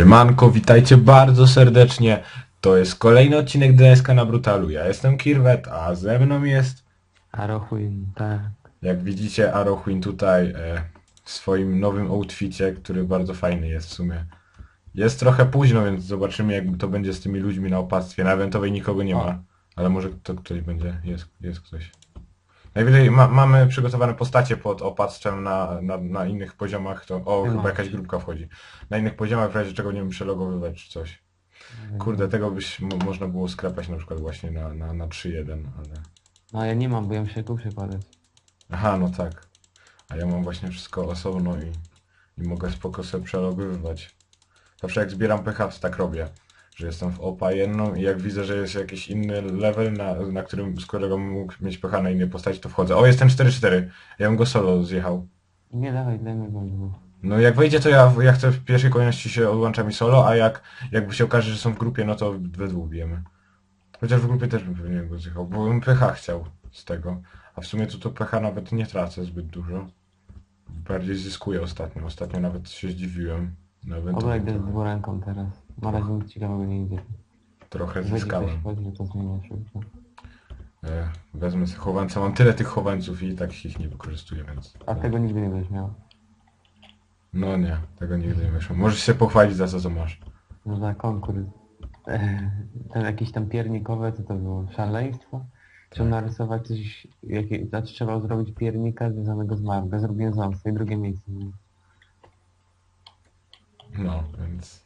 Siemanko, witajcie bardzo serdecznie. To jest kolejny odcinek DSK na Brutalu. Ja jestem Kirwet, a ze mną jest, Arochuin, tak. jak widzicie, Aroquin tutaj e, w swoim nowym outficie, który bardzo fajny jest w sumie. Jest trochę późno, więc zobaczymy jak to będzie z tymi ludźmi na opactwie. Na eventowej nikogo nie ma, ale może to ktoś będzie, jest, jest ktoś. Najwyżej ma, mamy przygotowane postacie pod opactwem na, na, na innych poziomach, to o, Nie chyba jakaś grupka wchodzi. Na innych poziomach w razie czego nie wiem przelogowywać czy coś. Kurde, tego byś mo- można było skrapać na przykład właśnie na, na, na 3-1, ale... No ja nie mam, bo ja muszę tu przekładać. Aha, no tak. A ja mam właśnie wszystko osobno i, i mogę spoko sobie przelogowywać. Zawsze jak zbieram PH, tak robię. Że jestem w OPA jedną i jak widzę, że jest jakiś inny level, na, na którym z którego mógł mieć PH na innej postaci, to wchodzę. O, jestem 4-4. Ja bym go solo zjechał. Nie, dawaj, dajmy go. dwóch. No jak wejdzie, to ja, ja chcę w pierwszej kolejności się odłącza mi solo, a jak jakby się okaże, że są w grupie, no to we dwóch bijemy. Chociaż w grupie też bym pewnie go zjechał, bo bym PH chciał z tego. A w sumie to to PH nawet nie tracę zbyt dużo. Bardziej zyskuję ostatnio. Ostatnio nawet się zdziwiłem. Nawet Dobra, idę z dwuręką teraz. Na razie nic ciekawego nie idzie. trochę będzie zyskałem. to szybko. E, wezmę sobie chowańca. Mam tyle tych chowańców i tak ich nie wykorzystuję, więc... A tego nigdy nie będziesz miał. No nie, tego nigdy nie wyszło. Możesz się pochwalić za co, co masz. No za konkurs. Ten jakiś tam piernikowe, co to było? Szaleństwo? Trzeba Tak. narysować coś, jakie, znaczy trzeba zrobić piernika związanego z marką. Zrobiłem ząbstwo i drugie miejsce. No, więc...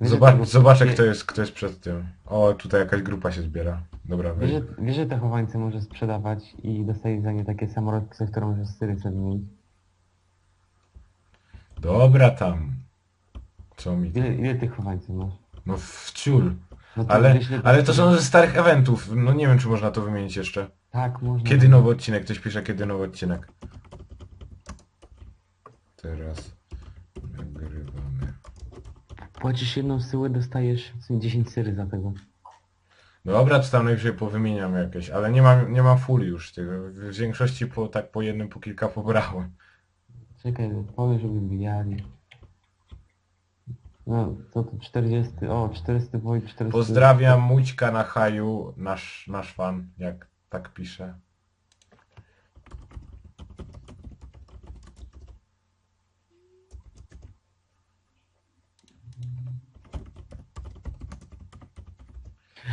Wiesz, że Zobacz, zobaczę wie- kto jest, kto jest przed tym. O, tutaj jakaś grupa się zbiera. Dobra, Wiesz, weź. że, wiesz, że te chowańce możesz sprzedawać i dostać za nie takie samolotki, które możesz z syry wymienić. Dobra tam. Co mi Ile, ile tych chowańców masz? No w ciul. No Ale, wiesz, ile ale to są ze starych eventów. No nie wiem czy można to wymienić jeszcze. Tak, można. Kiedy nowy odcinek? Ktoś pisze kiedy nowy odcinek. Teraz. Płacisz jedną syłę, dostajesz w sumie 10 syry za tego. Dobra, to tam najwyżej powymieniam jakieś, ale nie mam, nie mam full już tych. W większości po, tak po jednym, po kilka pobrałem. Czekaj, powiem, żeby wbijali. No, to to 40, o, 400 Wojt, 400... Pozdrawiam Mućka na haju, nasz, nasz fan, jak tak pisze.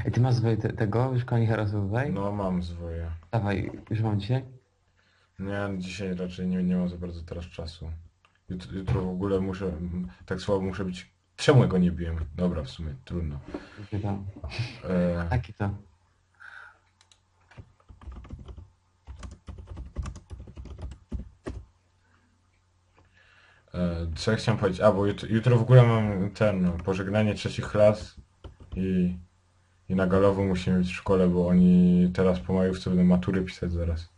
Ej, ty masz zwoje te, tego, już koni herasowej? No mam swoje. Dawaj, już mam dzisiaj? Nie, dzisiaj raczej nie, nie mam za bardzo teraz czasu. Jutro, jutro w ogóle muszę, tak słabo muszę być. Czemu ja go nie biłem? Dobra, w sumie, trudno. Pytam. E, Taki to. e, co ja chciałem powiedzieć? A, bo jutro, jutro w ogóle mam ten, no, pożegnanie trzecich klas i, i na galowo musimy być w szkole, bo oni teraz po majówce będą matury pisać zaraz.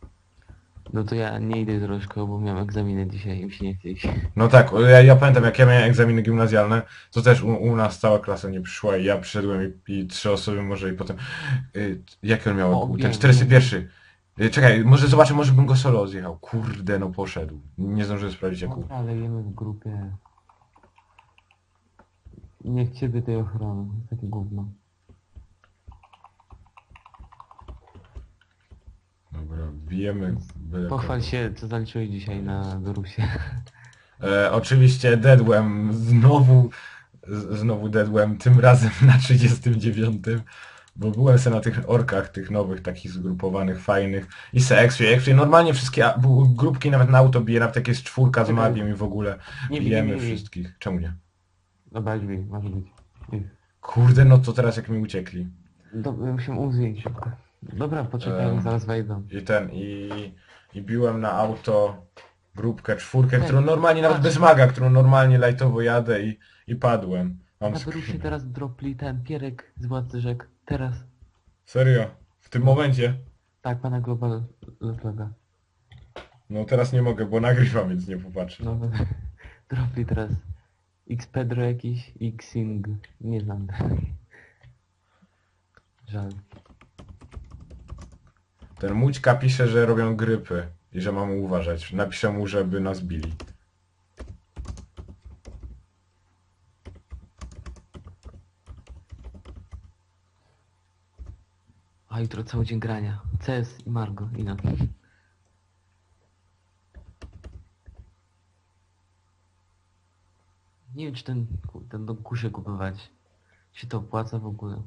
No to ja nie idę do szkoły, bo miałem egzaminy dzisiaj i mi się nie chce iść. No tak, ja, ja pamiętam jak ja miałem egzaminy gimnazjalne, to też u, u nas cała klasa nie przyszła i ja przyszedłem i, i trzy osoby może i potem... Y, jaki on miał? O, ten wiem, 41. Y, czekaj, może zobaczę, może bym go solo zjechał. Kurde, no poszedł. Nie zdążyłem sprawdzić jak u... Dobra, ale jemy w grupie. Niech ciebie tej ochrony, takie gówno. Dobra, bijemy... byle Pochwal kogo. się, co zaliczyłeś dzisiaj na Dorusie. E, oczywiście Deadłem, znowu, z, znowu Deadłem, tym razem na 39. Bo byłem sobie na tych orkach, tych nowych, takich zgrupowanych, fajnych. I se Exfree, Exfree, normalnie wszystkie a- bu- grupki nawet na auto bije, nawet jak jest czwórka z Czekaj. magiem i w ogóle. Nie bij, Bijemy nie bij. wszystkich. Czemu nie? Dobra, drzwi, może być. Kurde, no to teraz jak mi uciekli. Dobra, musimy uzwiedzić szybko. Dobra, poczekaj, Em. zaraz wejdą. I ten, i, i biłem na auto grupkę, czwórkę, którą normalnie, nawet bez maga, którą normalnie lajtowo jadę i, i padłem. Mam Na Dorusie screena. teraz dropli ten pierek z Władcy Rzek. Teraz. Serio? W tym momencie? Tak, pana Global Lotoga. No teraz nie mogę, bo nagrywam, więc nie popatrzę. No, dropli teraz. X Pedro jakiś, Xing, nie znam. Żal. Ten Mućka pisze, że robią grypy i że mam uważać. Napiszę mu, żeby nas bili. A jutro cały dzień grania. CS i Margo i na. Nie wiem czy ten, ten do kusie kupować. Czy to opłaca w ogóle?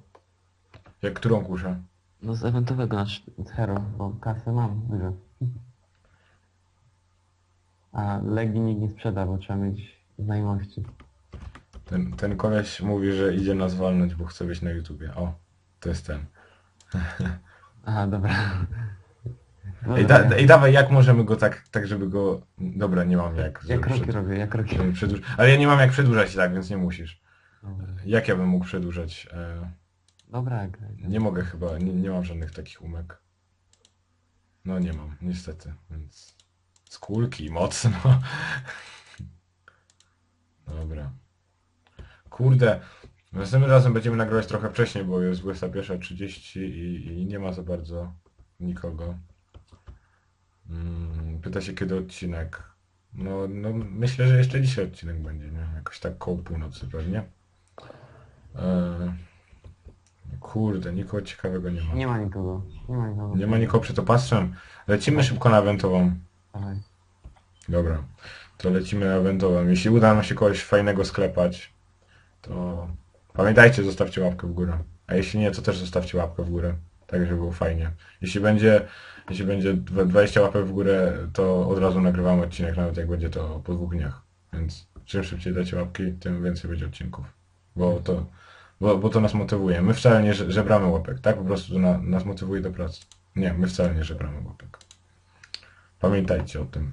Jak którą kuszę? No z eventowego nasz Hero, bo kasę mam dużo. A Legi nikt nie sprzeda, bo trzeba mieć znajomości. Ten, ten koleś mówi, że idzie nas walnąć, bo chce być na YouTubie. O, to jest ten. Aha, dobra. Ej, da, ej dawaj, jak możemy go tak, tak żeby go... Dobra, nie mam jak. żeby Jak roki przed- robię, jak roki żeby przedłuż... Ale ja nie mam jak przedłużać tak, więc nie musisz. Dobra, Jak ja bym mógł przedłużać? E, Dobra graj. nie mogę chyba, nie, nie mam żadnych takich umek. No nie mam, niestety, więc... Z kulki, mocno. Dobra. Kurde, następnym razem będziemy nagrywać trochę wcześniej, bo jest 21.30 i, i nie ma za bardzo nikogo. Mm, Pyta się kiedy odcinek. No, no myślę, że jeszcze dzisiaj odcinek będzie, nie? Jakoś tak koło północy pewnie. Eee, kurde, nikogo ciekawego nie ma. Nie ma nikogo. Nie ma nikogo. Nie ma nikogo przed opastrzem. Lecimy szybko na wentową. Dawaj. Dobra, to lecimy na wentową. Jeśli uda nam się kogoś fajnego sklepać, to pamiętajcie, zostawcie łapkę w górę. A jeśli nie, to też zostawcie łapkę w górę. Tak, żeby było fajnie. Jeśli będzie, jeśli będzie dwa- 20 łapek w górę, to od razu nagrywamy odcinek, nawet jak będzie to po dwóch dniach. Więc czym szybciej dacie łapki, tym więcej będzie odcinków. Bo to, bo, bo to nas motywuje. My wcale nie że- żebramy łapek, tak? Po prostu to na, nas motywuje do pracy. Nie, my wcale nie żebramy łapek. Pamiętajcie o tym.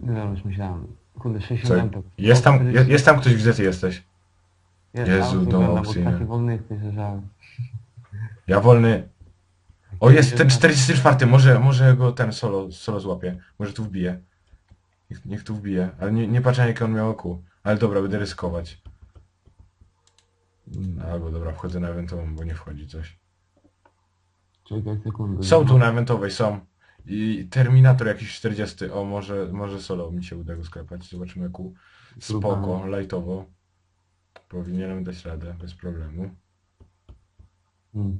No już myślałem. Kurde, Co? 60 lampek. Jest tam, jest, jest tam ktoś, gdzie ty jesteś? Jest, Jezu, taki wolny jesteś, że żal. Ja wolny. O, jest ten 44, może, może go ten solo, solo złapie. Może tu wbije. Niech, niech tu wbije. Ale nie, nie patrzę jakie on miał oku. Ale dobra, będę ryskować. Albo dobra, wchodzę na eventową, bo nie wchodzi coś. Czekaj sekundę. Są tu na eventowej, są. I Terminator jakiś 40. O, może, może solo mi się uda go sklepać. Zobaczymy ku. Spoko, lightowo. Powinienem dać radę, bez problemu. Hmm.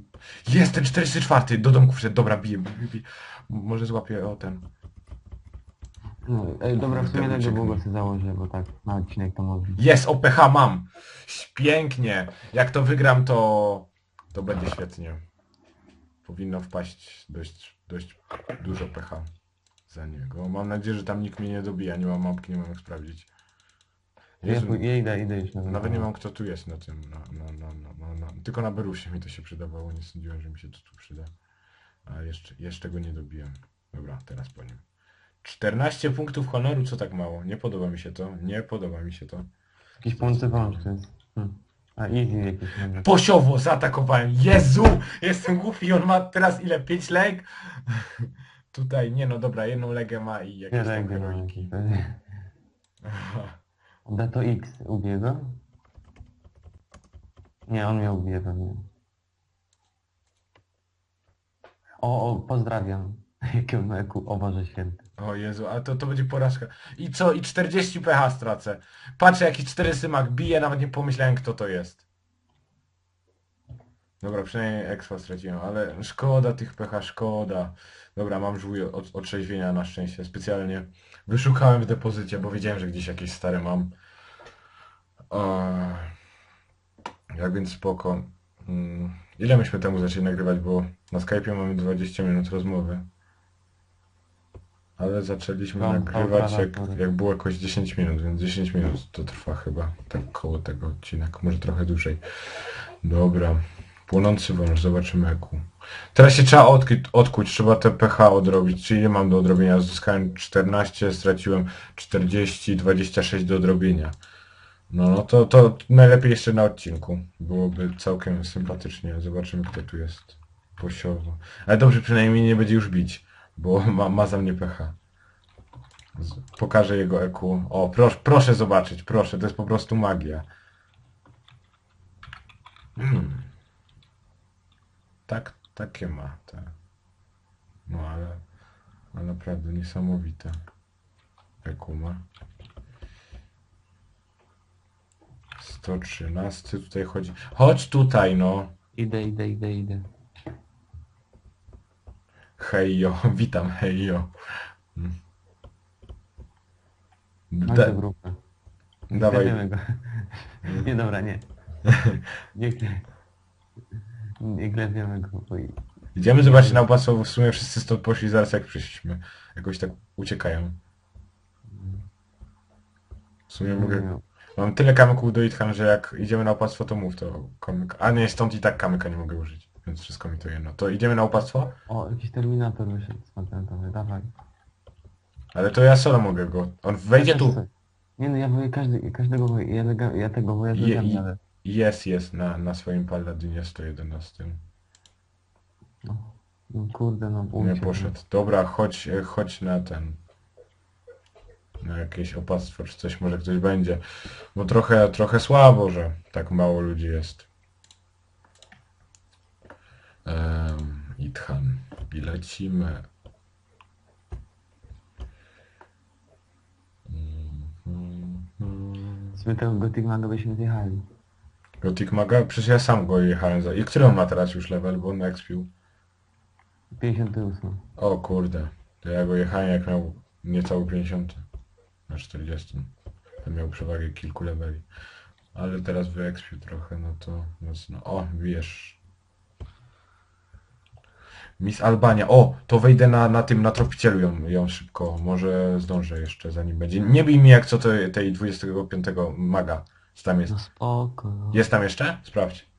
Jest ten 44, do domku wszedł, dobra, bije, bije. M- Może złapię o ten. No, ej, dobra, w sumie tego długo sobie założę, bo tak na odcinek to może. Jest, OPH mam! Pięknie! Jak to wygram, to... to będzie świetnie. Powinno wpaść dość, dość dużo PH za niego. Mam nadzieję, że tam nikt mnie nie dobija, nie mam mapki, nie mam jak sprawdzić. Jezu, ja idę, idę już na nawet nie mam kto tu jest na tym, na, na, na, na. Tylko na Berusie mi to się przydawało, nie sądziłem, że mi się to tu przyda. A jeszcze, jeszcze go nie dobiłem. Dobra, teraz po nim. 14 punktów honoru, co tak mało? Nie podoba mi się to, nie podoba mi się to. Jakiś pomocy wąż to jest. Hmm. A easy jakiś. Posiowo zaatakowałem. Jezu! Jestem głupi, on ma teraz ile? 5 leg? Tutaj, nie no dobra, jedną legę ma i jakieś Nie tam legę, no. heroiki. Da to X, ubije go? Nie, on mnie ubije pewnie. O, o, pozdrawiam. Jakie on ma eku, o Boże Święty. O Jezu, a to, to będzie porażka. I co? I 40 pH stracę. Patrzę, jaki 4 symak bije, nawet nie pomyślałem kto to jest. Dobra, przynajmniej expa straciłem, ale szkoda tych pH, szkoda. Dobra, mam żółj od otrzeźwienia na szczęście, specjalnie. Wyszukałem w depozycie, bo wiedziałem, że gdzieś jakieś stare mam. Jak więc spoko. Mm, Ile myśmy temu zaczęli nagrywać, bo na Skype'ie mamy 20 minut rozmowy. Ale zaczęliśmy nagrywać jak, jak było jakoś 10 minut, więc 10 minut to trwa chyba tak koło tego odcinek, może trochę dłużej. Dobra. Płonący wąż, zobaczymy jaku. Teraz się trzeba odkuć, odkuć, trzeba te pH odrobić. Czyli ile mam do odrobienia? Zyskałem 14, straciłem 40, 26 do odrobienia. No, no to, to najlepiej jeszcze na odcinku. Byłoby całkiem sympatycznie. Zobaczymy kto tu jest. Posiowo. Ale dobrze, przynajmniej nie będzie już bić, bo ma, ma za mnie pH. Z- Pokażę jego EQ. O, proszę, proszę zobaczyć, proszę, to jest po prostu magia. Hmm. Tak, takie ma, tak. No ale, ale naprawdę niesamowite. EQ ma. 113 tutaj chodzi. Chodź tutaj, no. Idę, idę, idę, idę. Hejo, witam, hejo. Mm. Da, dawaj, go. Nie, dobra, nie. Nie, kle... nie klepiemy go, i- idziemy zobaczyć na opłactwo, bo w sumie wszyscy stąd poszli zaraz jak przyszliśmy. Jakoś tak uciekają. W sumie mogę... Mam tyle kamyków do Itchan, że jak idziemy na opłactwo, to mów to kamyk. A nie, stąd i tak kamyka nie mogę użyć, więc wszystko mi to jedno. To idziemy na opłactwo? O, jakiś terminator wyszedł z patentowy, dawaj. Ale to ja solo mogę go. On wejdzie tu. Nie no, ja woję każdy, każdego ja, lega- ja tego woję Je- i- ale... Jest, jest na, na swoim Palladinie 111. No, no kurde, no Nie uciekł. poszedł. Dobra, chodź, e, chodź na ten. Na jakieś opactwo czy coś, może ktoś będzie. Bo trochę, trochę słabo, że tak mało ludzi jest. Itchan. I lecimy. Sumie tego Gothic Maga byśmy zjechali. Gothic Maga? Przecież ja sam go jechałem za... I który on ma teraz już level, bo on expił? 58. O kurde. To ja go jechałem jak miał niecały 50. Na 40. Tam miał przewagę kilku leveli. Ale teraz wyekspił trochę, no to mocno. O, wiesz. Miss Albania. O, to wejdę na, na tym, na tropicielu ją, ją szybko. Może zdążę jeszcze zanim będzie. Nie bij mi jak co to tej 25 maga. Co tam jest? No spoko. No. Jest tam jeszcze? Sprawdź.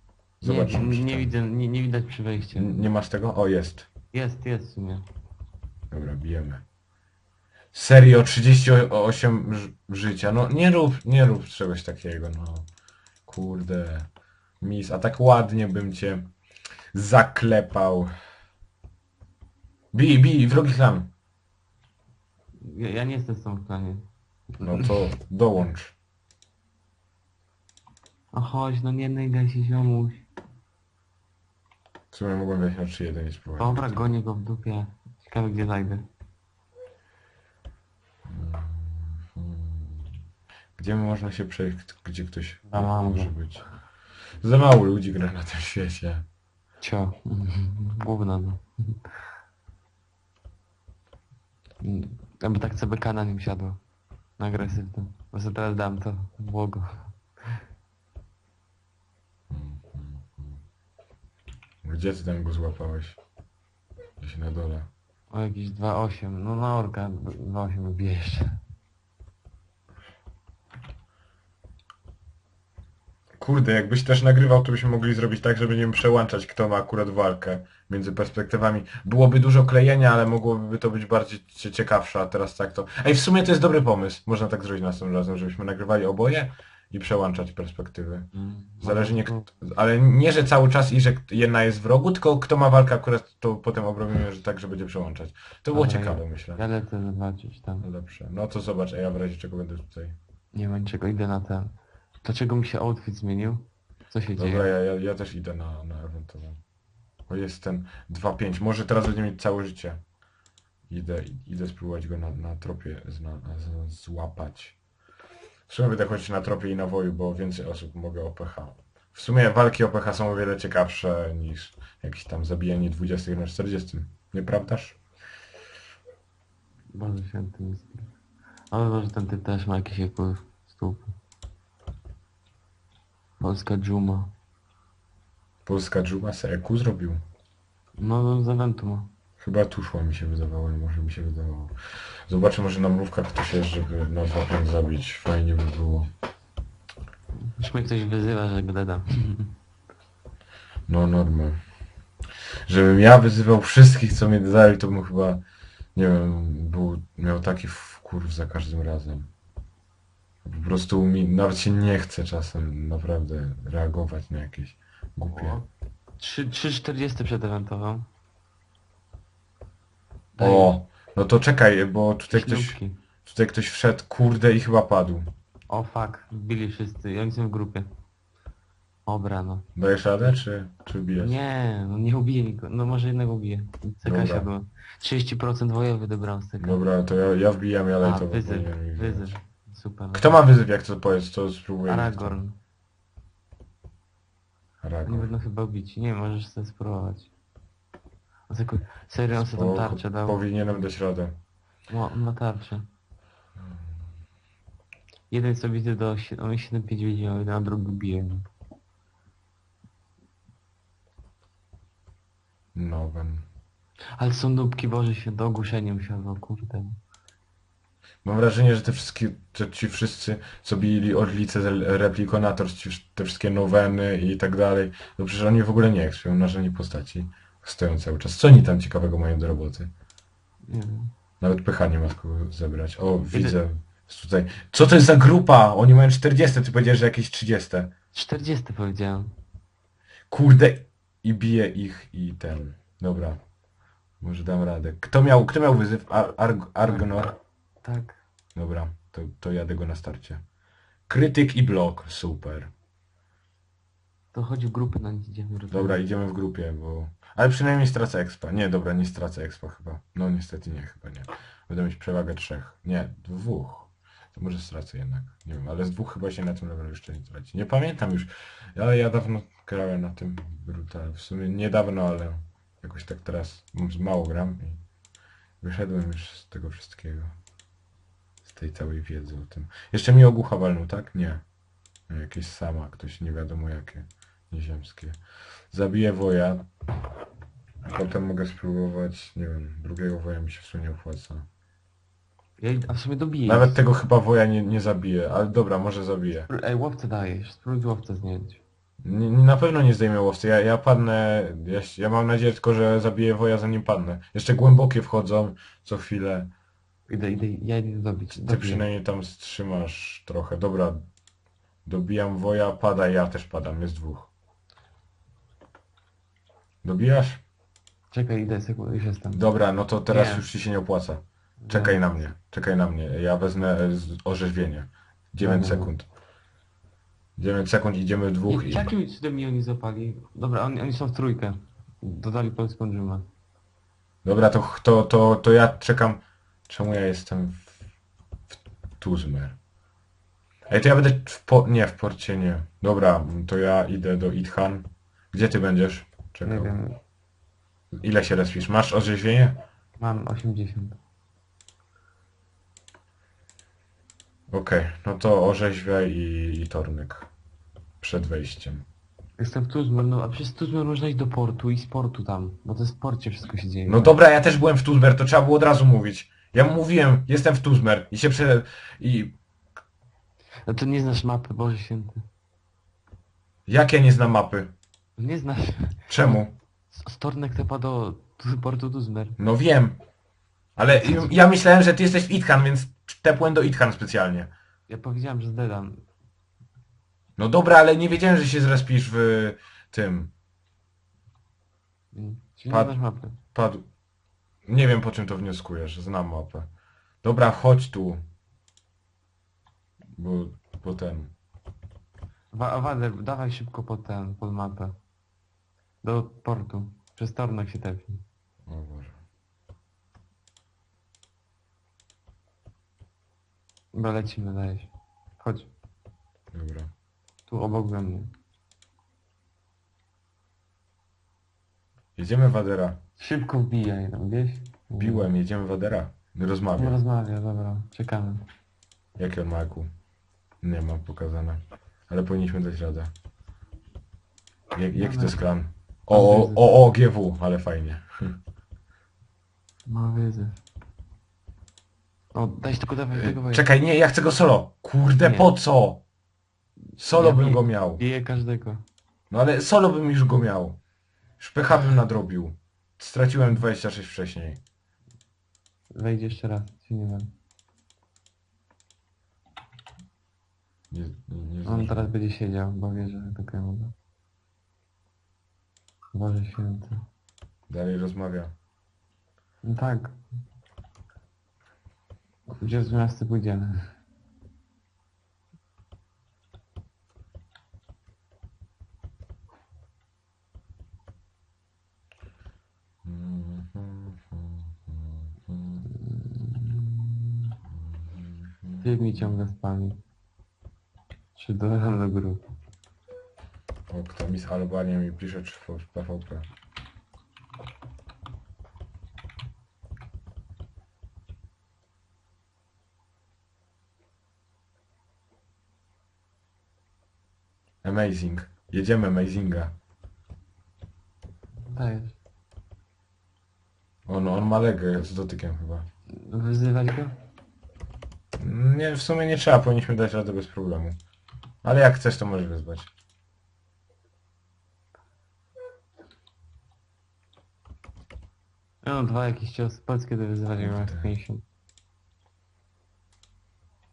Nie, czy nie, tam- widzę, nie, nie widać przy wejściu. Nie masz tego? O, jest. Jest, jest w sumie. Dobra, bijemy. Serio, 38 ż- życia. No nie rób, nie rób czegoś takiego, no. Kurde. Mis, a tak ładnie bym cię zaklepał. Bij, bij, wrogi klan. Ja, ja nie jestem w tym planie. No to dołącz. A chodź, no nie nęgaj się ziomuś. W sumie mogłem wejść na 3-1 i spróbować. Dobra, gonię go w dupie. Ciekawe gdzie zajdę. Gdzie można się przejść, gdzie ktoś Za mało. może być? Za mało ludzi gra na tym świecie. Cio. Gówno no. Aby tak CBK na nim siadło. Na agresywnym. Sobie teraz dam to. Błogo. Gdzie ty tam go złapałeś? Gdzieś na dole. O jakieś 2,8. No na orka 2,8 bije jeszcze. Kurde, jakbyś też nagrywał, to byśmy mogli zrobić tak, żeby nie przełączać, kto ma akurat walkę między perspektywami. Byłoby dużo klejenia, ale mogłoby to być bardziej cie- ciekawsze, a teraz tak to... Ej, w sumie to jest dobry pomysł. Można tak zrobić następnym razem, żebyśmy nagrywali oboje i przełączać perspektywy. Zależy nie... No, Ale nie, że cały czas i że k- jedna jest w rogu, tylko kto ma walkę akurat, to potem obrobimy, że tak, że będzie przełączać. To było Dobra, ciekawe, myślę. Ja lecę zobaczyć tam. No Lepsze. No to zobacz, a ja w razie czego będę tutaj. Nie ma niczego, idę na ten. Dlaczego mi się outfit zmienił? Co się Dobra, dzieje? ja, ja, ja też idę na, na eventową. Bo jest ten 2-5. Może teraz będzie mieć całe życie. Idę, idę spróbować go na, na tropie zna, z, złapać. W sumie będę chodzić na tropie i na woju, bo więcej osób mogę OPH. W sumie walki OPH są o wiele ciekawsze niż jakieś tam zabijanie 20 na 40. Nieprawdaż? Boże święty mister. Ale może ten typ też ma jakiś wpływ. Stóp. Polska dżuma. Polska Dżuma se EQ zrobił. No, no z eventu ma. Chyba tuszła mi się wydawało, może mi się wydawało. Zobaczę, może na mrówkach ktoś jest, żeby na 2-5 zabić. Fajnie by było. Już mnie ktoś wyzywa, że go dodam. No normal. Żebym ja wyzywał wszystkich, co mnie dodali, to bym chyba, nie wiem, był, miał taki wkurw za każdym razem. Po prostu mi nawet się nie chce czasem naprawdę reagować na jakieś głupie. 3,40 przed eventową. O, no to czekaj, bo tutaj ktoś, Ślubki. tutaj ktoś wszedł, kurde, i chyba padł. O fuck, wbili wszyscy oni są w grupie. Obra no. Dajesz radę, czy, czy bijesz? Nie, no nie ubiję nikogo. No może jednego ubiję. Dobra. CK siadło. 30% wojowy dobrałem z tego. Dobra, to ja, ja wbijam, ale A, to wyzyw, powinienem ich wyzyw. Super. Kto ma wyzyw, jak to powiedz, to spróbuję. Aragorn. Oni Ragor. będą chyba bici. Nie, możesz sobie spróbować. On sobie, serio, on sobie tą Spoko, tarczę dał. Powinienem dać radę. No, on ma tarczę. Jeden co widzę do... On 7-5 widział, jeden a drugi bije. Nowen. Ale są nubki, Boże się do ogłuszenia musiało, kurde. Mam wrażenie, że te wszystkie, że ci wszyscy, co bili Orlice, z Replikonator, ci, te wszystkie noweny i tak dalej, to przecież oni w ogóle nie ekspią, na żadnej postaci stoją cały czas. Co oni tam ciekawego mają do roboty? Nie wiem. Nawet pycha nie ma z kogo zebrać. O, widzę. Jest tutaj. Co to jest za grupa? Oni mają 40, ty powiedziałeś, że jakieś 30. 40 powiedziałem. Kurde, i bije ich i ten. Dobra. Może dam radę. Kto miał, kto miał wyzyw? Ar, Ar, Argnor? Tak. Dobra, to, to jadę go na starcie. Krytyk i blok, super. To chodzi w grupy na nic idziemy. robić. Dobra, idziemy w grupie, bo... Ale przynajmniej stracę expa. Nie, dobra, nie stracę expa chyba. No niestety nie, chyba nie. Będę mieć przewagę trzech. Nie, dwóch. To może stracę jednak. Nie wiem, ale z dwóch chyba się na tym levelu jeszcze nie traci. Nie pamiętam już. Ale ja dawno grałem na tym brutal. W sumie niedawno, ale jakoś tak teraz mało gram i wyszedłem już z tego wszystkiego. Tej całej wiedzy o tym. Jeszcze mi ogłucha walnął, tak? Nie. Jakieś sama, ktoś nie wiadomo jakie. Nieziemskie. Zabiję woja. A potem mogę spróbować, nie wiem, drugiego woja mi się w sumie opłaca. A w sumie dobiję. Nawet tego chyba woja nie, nie zabiję, ale dobra, może zabiję. Ej, łowcę dajesz. Spróbuj łowcę zdjąć. Nie, nie- na pewno nie zdejmę łowcy, ja, ja padnę, ja, ja mam nadzieję tylko, że zabiję woja zanim padnę. Jeszcze głębokie wchodzą co chwilę. Idę, idę, ja idę dobić. Ty Dobiję. przynajmniej tam strzymasz trochę. Dobra, dobijam woja, pada, ja też padam, jest dwóch. Dobijasz? Czekaj, idę, sekundę, już jestem. Dobra, no to teraz Nie. już ci się nie opłaca. Czekaj na mnie, czekaj na mnie. Ja wezmę e, z- orzeźwienie. 9 Dobra. sekund. 9 sekund, idziemy w dwóch I, i... jakim cudem mi oni zapali? Dobra, oni, oni są w trójkę. Dodali polską dżumę. Dobra, to, to, to, to ja czekam. Czemu ja jestem w, w Tuzmer? Ej, to ja będę w po... Nie, w porcie nie. Dobra, to ja idę do Ithan. Gdzie ty będziesz? Nie Czekał. wiem, Ile się respisz? Masz orzeźwienie? mam 80. Okej, no to orzeźwiaj i, i tornek. Przed wejściem. Jestem w Tuzmer, no a przez Tuzmer można iść do portu i z portu tam, bo to jest w porcie wszystko się dzieje. No dobra, ja też byłem w Tuzmer, to trzeba było od razu mówić. Ja mówiłem, jestem w Tuzmer i się prze... i... No to nie znasz mapy, Boże Święty. Jak ja nie znam mapy? Nie znasz. Czemu? Z z Tornek tepa do tu- portu Tuzmer. No wiem. Ale ja myślałem, że ty jesteś w Ithan, więc tepłem do Ithan specjalnie. Ja powiedziałem, że zdedam. No dobra, ale nie wiedziałem, że się zrespisz w tym. Czyli Pad- nie znasz mapy. Padł. Nie wiem po czym to wnioskujesz, znam mapę. Dobra, chodź tu. Bo, bo ten. Wa Wader, dawaj szybko pod ten, pod mapę. Do portu. Przez Tornek się tepnij. O Boże. Dobra, lecimy, dajesz. Chodź. Dobra. Tu obok we mnie. Jedziemy Wadera. Szybko wbijaj tam, wiesz? Biłem, jedziemy Wadera. Nie Rozmawiam. rozmawia, dobra. Czekamy. Jakie on ma aku? Nie mam pokazane. Ale powinniśmy dać radę. Jak, jaki to jest klan? O, o, o, o, GW, ale fajnie. Ma wiedzę. O, dajś tylko dawaj tego wejść. Czekaj, nie, ja chcę go solo. Kurde, Nie. po co? Solo Ja bym go miał. Bije każdego. No ale solo bym już go miał. Szpecha bym nadrobił. Straciłem 26 wcześniej. Wejdź jeszcze raz, się nie wiem. Nie, nie, nie On zdążyłem. teraz będzie siedział, bo wie, że taka moda. Boże święty. Dalej rozmawia. No tak. Gdzie z miasta pójdziemy? Ty mi ciągle spami. Czy do do grupy? O, kto mi z Albanii mi pisze, czy w PvP. Amazing. Jedziemy Amazinga. Dajesz. On, on ma legę z dotykiem chyba. Wyzywać go? Nie, w sumie nie trzeba, powinniśmy dać radę bez problemu. Ale jak chcesz, to możesz wyzwać. No, dwa jakieś cios polskie do wyzywania miałem Tak. 50.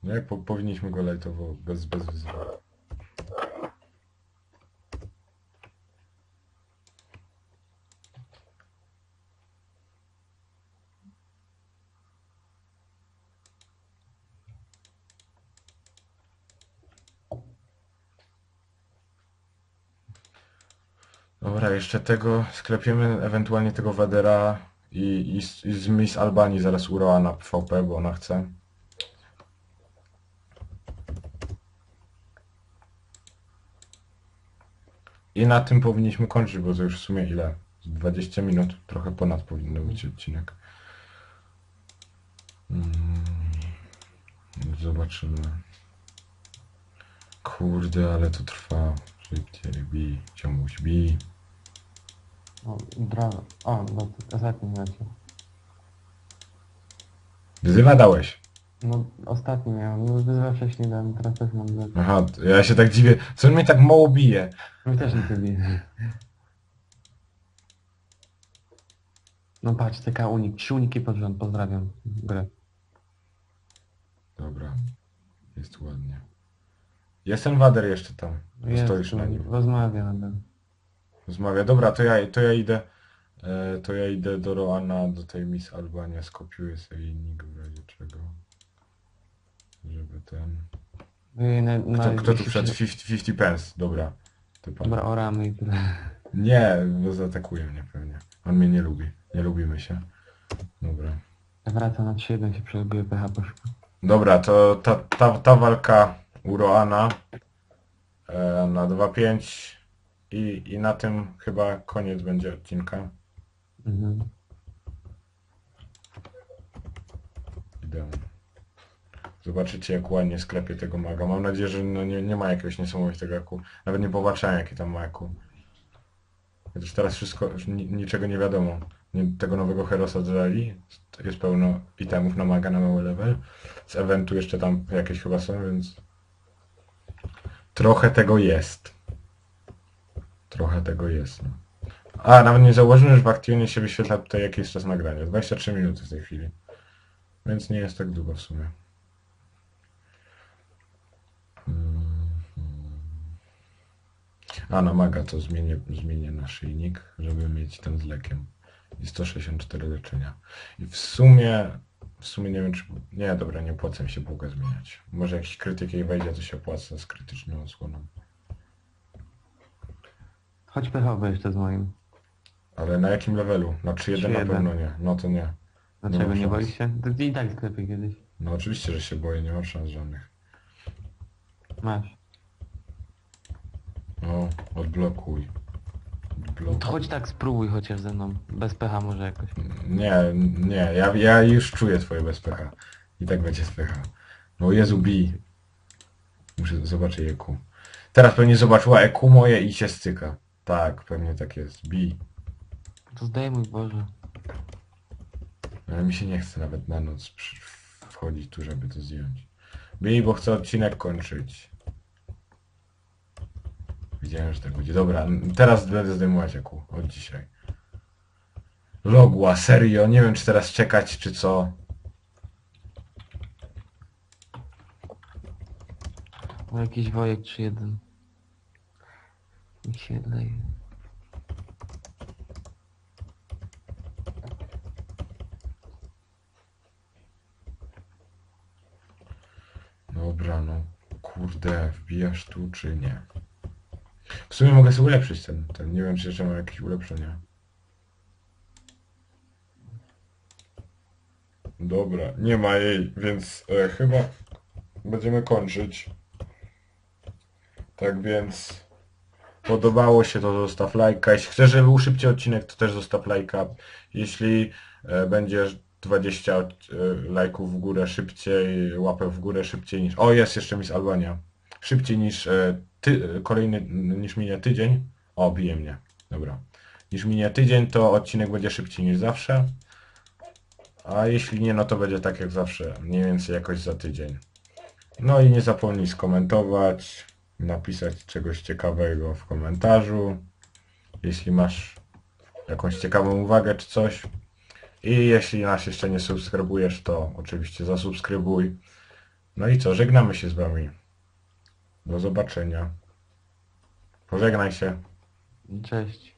No jak po, powinniśmy go lajtowo, bez, bez wyzwania. Dobra, jeszcze tego sklepiemy, ewentualnie tego Wedera i, i, z- i z Miss Albanii zaraz uroa na PvP, bo ona chce. I na tym powinniśmy kończyć, bo to już w sumie ile? Z 20 minut, trochę ponad powinno być odcinek. Mm, Zobaczymy. Kurde, ale to trwa. Szybciej, bij, ciągłość. O, brawo. O, no to ostatni leciał. Wyzywa dałeś. No, ostatni miałem. No, wyzywa wcześniej dałem, teraz też mam za... Aha, ja się tak dziwię. Co on mnie tak mało bije? Mi też nie lubię. No patrz, TK unik. Trzy uniki pod rząd. Pozdrawiam grę. Dobra, jest ładnie. Jest ten Wader jeszcze tam. Jest, Stoisz na nim. Rozmawia Rozmawia. Dobra, to ja, to ja idę. E, to ja idę do Roana, do tej Miss Albania, skopiuję sobie jej nick w razie czego. Żeby ten... Wy na, na, Kto, kto tu wszedł? się- 50, 50 pence, dobra. Ty pan. Dobra, oramy i tyle. Nie, bo zaatakuje mnie pewnie. On mnie nie lubi. Nie lubimy się. Dobra. Wracam na 3-1 się przerobiły PH poszło. Dobra, to ta, ta, ta walka u Roana e, na 2-5 i, i na tym chyba koniec będzie odcinka. Mhm. Idę. Zobaczycie jak ładnie sklepie tego maga. Mam nadzieję, że no nie, nie ma jakiegoś niesamowitego jaku. Nawet nie popatrzałem jaki tam ma jaku. Chociaż teraz wszystko, ni, niczego nie wiadomo. Nie, tego nowego Herosa dodali. Jest pełno itemów na maga na mały level. Z eventu jeszcze tam jakieś chyba są, więc... Trochę tego jest. Trochę tego jest, no. A, nawet nie zauważyłem, że w Actionie się wyświetla tutaj jaki jest czas nagrania. 23 minuty w tej chwili. Więc nie jest tak długo w sumie. Mhm. A na maga to zmienię, zmienię naszyjnik, żeby mieć ten z lekiem. I 164 leczenia. I w sumie, w sumie nie wiem czy... Nie, dobra, nie opłaca mi się bułkę zmieniać. Może jakiś krytyk jej wejdzie, to się opłaca z krytyczną osłoną. Chodź PH jeszcze z moim. Ale na jakim levelu? Na 3.1 na 3.1. pewno nie. No to nie. Dlaczego nie szans. boisz się? To i tak sklepie kiedyś. No oczywiście, że się boję, nie ma szans żadnych. Masz. No, odblokuj. Odblokuj. To chodź tak spróbuj chociaż ze mną. Bez PH może jakoś. Nie, nie, ja, ja już czuję twoje bez pecha. I tak będzie z pecha. No Jezu, bi. Muszę zobaczyć EQ. Teraz pewnie zobaczyła EQ moje i się styka. Tak, pewnie tak jest. Bi. To zdejmuj Boże. Ale mi się nie chce nawet na noc przy- wchodzić tu, żeby to zdjąć. Bij, bo chcę odcinek kończyć. Widziałem, że tak będzie. Dobra, n- teraz będę zdejmować EQ. Od dzisiaj. Logła, serio. Nie wiem, czy teraz czekać, czy co. O jakiś wojek 3-1. Mi się leje. Dobra, no. Kurde, wbijasz tu, czy nie? W sumie mogę sobie ulepszyć ten, ten. Nie wiem, czy jeszcze mam jakieś ulepszenia. Dobra, nie ma jej, więc e, chyba będziemy kończyć. Tak więc podobało się, to zostaw lajka. Jeśli chcesz, żeby był szybciej odcinek, to też zostaw lajka. Jeśli e, będziesz 20 od- e, lajków w górę szybciej, łapę w górę szybciej niż... O, jest jeszcze Miss Albania. Szybciej niż e, ty, kolejny, niż minie tydzień. O, bije mnie. Dobra. Niż minie tydzień, to odcinek będzie szybciej niż zawsze. A jeśli nie, no to będzie tak jak zawsze. Mniej więcej jakoś za tydzień. No i nie zapomnij skomentować, napisać czegoś ciekawego w komentarzu. Jeśli masz jakąś ciekawą uwagę czy coś. I jeśli nas jeszcze nie subskrybujesz, to oczywiście zasubskrybuj. No i co, żegnamy się z wami. Do zobaczenia. Pożegnaj się. Cześć.